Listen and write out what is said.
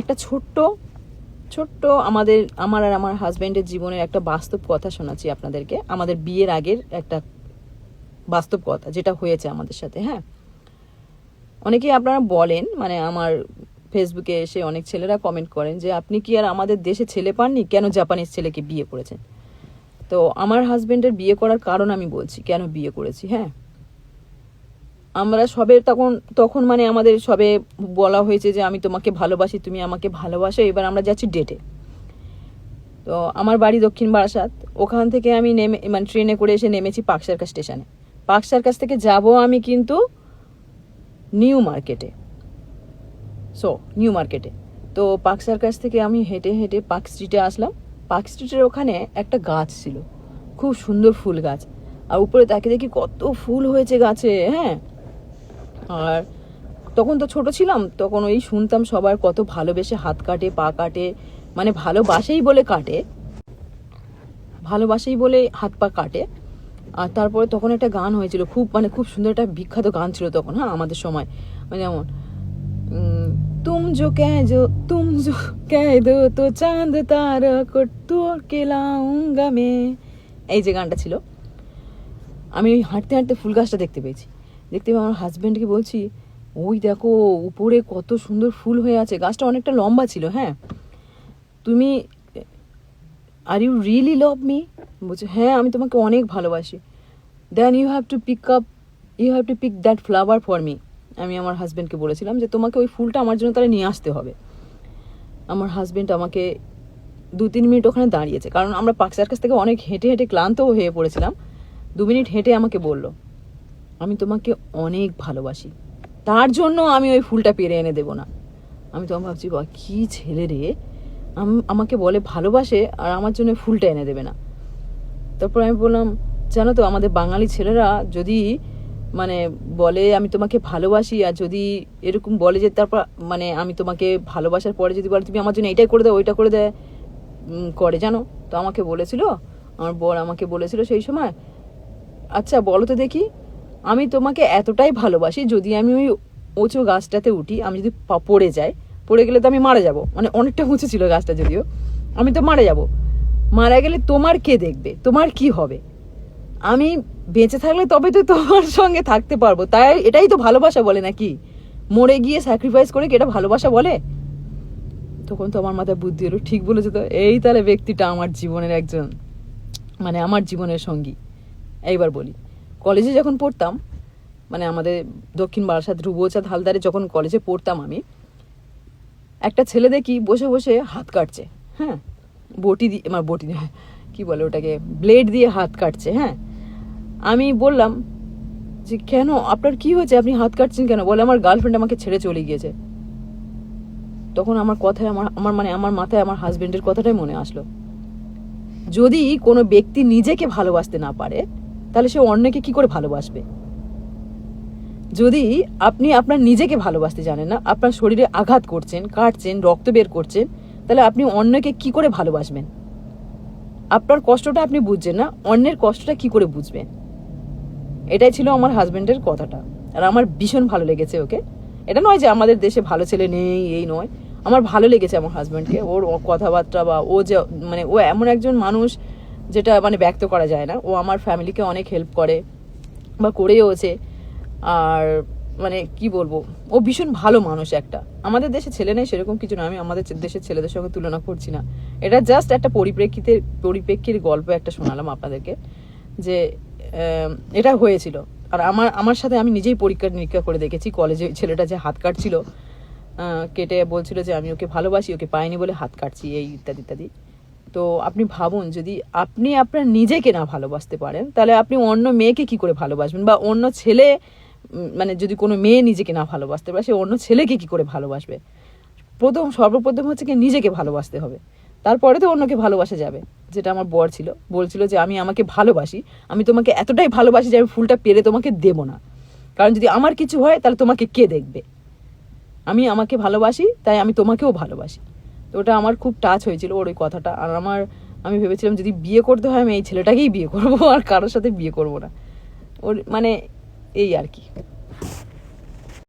একটা ছোট্ট ছোট্ট আমাদের, আমার আর আমার হাজব্যান্ডের জীবনের একটা বাস্তব কথা শোনাচ্ছি আপনাদেরকে। আমাদের বিয়ের আগের একটা বাস্তব কথা, যেটা হয়েছে আমাদের সাথে হ্যাঁ? অনেকেই আপনারা বলেন মানে আমার ফেসবুকে এসে অনেক ছেলেরা কমেন্ট করেন যে, আপনি কি আর আমাদের দেশে ছেলে পাননি? কেন জাপানিজ ছেলেকে বিয়ে করেছেন? তো আমার হাজবেন্ডের বিয়ে করার কারণ আমি বলছি, কেন বিয়ে করেছি হ্যাঁ? আমরা সবে তখন তখন মানে আমাদের সবে বলা হয়েছে যে আমি তোমাকে ভালোবাসি, তুমি আমাকে ভালোবাসো। এবার আমরা যাচ্ছি ডেটে তো আমার বাড়ি দক্ষিণ বারাসাত। ওখান থেকে আমি নেমে মানে ট্রেনে করে এসে নেমেছি পাকসারকা স্টেশনে। পাকসারকাস থেকে যাব আমি কিন্তু নিউ মার্কেটে। সো নিউ মার্কেটে। তো পার্ক সার্কাস থেকে আমি হেঁটে হেঁটে পার্ক স্ট্রিটে আসলাম। পার্ক স্ট্রিটের ওখানে একটা গাছ ছিল। খুব সুন্দর ফুল গাছ। আর উপরে তাকে দেখি কত ফুল হয়েছে গাছে হ্যাঁ? আর তখন তো ছোট ছিলাম, তখন ওই শুনতাম সবার কত ভালোবেসে হাত কাটে, পা কাটে মানে ভালোবাসেই বলে কাটে, ভালোবাসেই বলে হাত পা কাটে। আর তারপরে তখন একটা গান হয়েছিল, খুব মানে খুব সুন্দর একটা বিখ্যাত গান ছিল তখন হ্যাঁ আমাদের সময় মানে যেমন তুম জো কে জো, তুম জো কে তো চাঁদ তারক এই যে গানটা ছিল, আমি হাঁটতে হাঁটতে ফুল গাছটা দেখতে পেয়েছি। দেখতে আমার হাজব্যান্ডকে বলছি, ওই দেখো, উপরে কত সুন্দর ফুল হয়ে আছে, গাছটা অনেকটা লম্বা ছিল হ্যাঁ? তুমি are you really love me বলছে হ্যাঁ আমি তোমাকে অনেক ভালোবাসি। Then you have to pick up you have to pick that flower for me আমি আমার হাজব্যান্ডকে বলেছিলাম যে, তোমাকে ওই ফুলটা আমার জন্য তাহলে নিয়ে আসতে হবে। আমার হাজব্যান্ড আমাকে দু তিন মিনিট ওখানে দাঁড়িয়েছে, কারণ আমরা পাকসার কাছ থেকে অনেক হেঁটে হেঁটে ক্লান্তও হয়ে পড়েছিলাম। দু মিনিট হেঁটে আমাকে বলল আমি তোমাকে অনেক ভালোবাসি। তার জন্য আমি ওই ফুলটা পেরে এনে দেবো না। আমি তখন ভাবছি বা কী ছেলে রে। আমাকে বলে ভালোবাসে আর আমার জন্য ফুলটা এনে দেবে না। তারপর আমি বললাম, জানো তো, আমাদের বাঙালি ছেলেরা যদি মানে বলে আমি তোমাকে ভালোবাসি আর যদি এরকম বলে যে তারপর মানে আমি তোমাকে ভালোবাসার পরে যদি বলে, তুমি আমার জন্য এইটাই করে দাও, ওইটা করে দেয় করে, জানো? তো আমাকে বলেছিল, আমার বর আমাকে বলেছিল সেই সময় আচ্ছা বলো তো দেখি। আমি তোমাকে এতটাই ভালোবাসি যদি আমি ওই উঁচু গাছটাতে উঠি, আমি যদি পড়ে যাই, পড়ে গেলে তো আমি মারা যাব। মানে অনেকটা উঁচু ছিল গাছটা যদিও। আমি তো মারা যাব। মারা গেলে তোমার কে দেখবে? তোমার কি হবে? আমি বেঁচে থাকলে তবে তো তোমার সঙ্গে থাকতে পারব। তাই এটাই তো ভালোবাসা বলে নাকি? মরে গিয়ে স্যাক্রিফাইস করে কি এটা ভালোবাসা বলে? তখন তো আমার মাথায় বুদ্ধি এলো। ঠিক বলেছে তো। এই তাহলে ব্যক্তিটা আমার জীবনের একজন মানে আমার জীবনের সঙ্গী। এইবার বলি। কলেজে যখন পড়তাম মানে আমাদের দক্ষিণ বারাসাত ধ্রুবচাঁদ হালদারে যখন কলেজে পড়তাম আমি, একটা ছেলে দেখি বসে বসে হাত কাটছে হ্যাঁ? বটি দিয়ে আমার বটি কি বলে ওটাকে, ব্লেড দিয়ে হাত কাটছে হ্যাঁ? আমি বললাম যে, কেন? আপনার কি হয়েছে? আপনি হাত কাটছেন কেন? বলে আমার গার্লফ্রেন্ড আমাকে ছেড়ে চলে গিয়েছে। তখন আমার কথায়, আমার আমার মানে আমার মাথায়, আমার হাজবেন্ডের কথাটাই মনে আসলো। যদি কোনো ব্যক্তি নিজেকে ভালোবাসতে না পারে তাহলে সে অন্যকে কি করে ভালোবাসবে? যদি আপনি আপনার নিজেকে ভালোবাসতে জানেন না, আপনার শরীরে আঘাত করছেন, কাটছেন, রক্ত বের করছেন, তাহলে আপনি অন্যকে কি করে ভালোবাসবেন? আপনার কষ্টটা আপনি বুঝছেন না, অন্যের কষ্টটা কি করে বুঝবেন? এটাই ছিল আমার হাজবেন্ডের কথাটা। আর আমার ভীষণ ভালো লেগেছে, ওকে? এটা নয় যে আমাদের দেশে ভালো ছেলে নেই, এই নয়। আমার ভালো লেগেছে আমার হাজব্যান্ডকে ওর কথাবার্তা বা ও যে মানে ও এমন একজন মানুষ যেটা মানে ব্যক্ত করা যায় না। ও আমার ফ্যামিলিকে অনেক হেল্প করে বা করেওছে আর মানে কি বলব? ও ভীষণ ভালো মানুষ একটা। আমাদের দেশে ছেলে নেই সেরকম কিছু না। আমি আমাদের দেশের ছেলেদের সঙ্গে তুলনা করছি না। এটা জাস্ট একটা পরিপ্রেক্ষিতে, পরিপ্রেক্ষির গল্প একটা শোনালাম আপনাদেরকে যে এটা হয়েছিল। আর আমার আমার সাথে আমি নিজেই পরীক্ষা নিরীক্ষা করে দেখেছি। কলেজে ছেলেটা যে হাত কাটছিল কেটে বলছিল যে, আমি ওকে ভালোবাসি, ওকে পাইনি বলে হাত কাটছি, এই ইত্যাদি ইত্যাদি। তো আপনি ভাবুন, যদি আপনি আপনার নিজেকে না ভালোবাসতে পারেন, তাহলে আপনি অন্য মেয়েকে কি করে ভালোবাসবেন? বা অন্য ছেলে মানে যদি কোনো মেয়ে নিজেকে না ভালোবাসতে পারে, সে অন্য ছেলেকে কি করে ভালোবাসবে? প্রথম, সর্বপ্রথম হচ্ছে কি নিজেকে ভালোবাসতে হবে। তারপরে তো অন্যকে ভালোবাসা যাবে। যেটা আমার বর ছিল, বলছিল যে আমি আমাকে ভালোবাসি, আমি তোমাকে এতটাই ভালোবাসি যে আমি ফুলটা পেরে তোমাকে দেবো না। কারণ যদি আমার কিছু হয়, তাহলে তোমাকে কে দেখবে? আমি আমাকে ভালোবাসি, তাই আমি তোমাকেও ভালোবাসি। তো ওটা আমার খুব টাচ হয়েছিল ওর ওই কথাটা। আর আমার, আমি ভেবেছিলাম যদি বিয়ে করতে হয়, আমি এই ছেলেটাকেই বিয়ে করব, আর কারোর সাথে বিয়ে করব না। ওর মানে এই আর কি।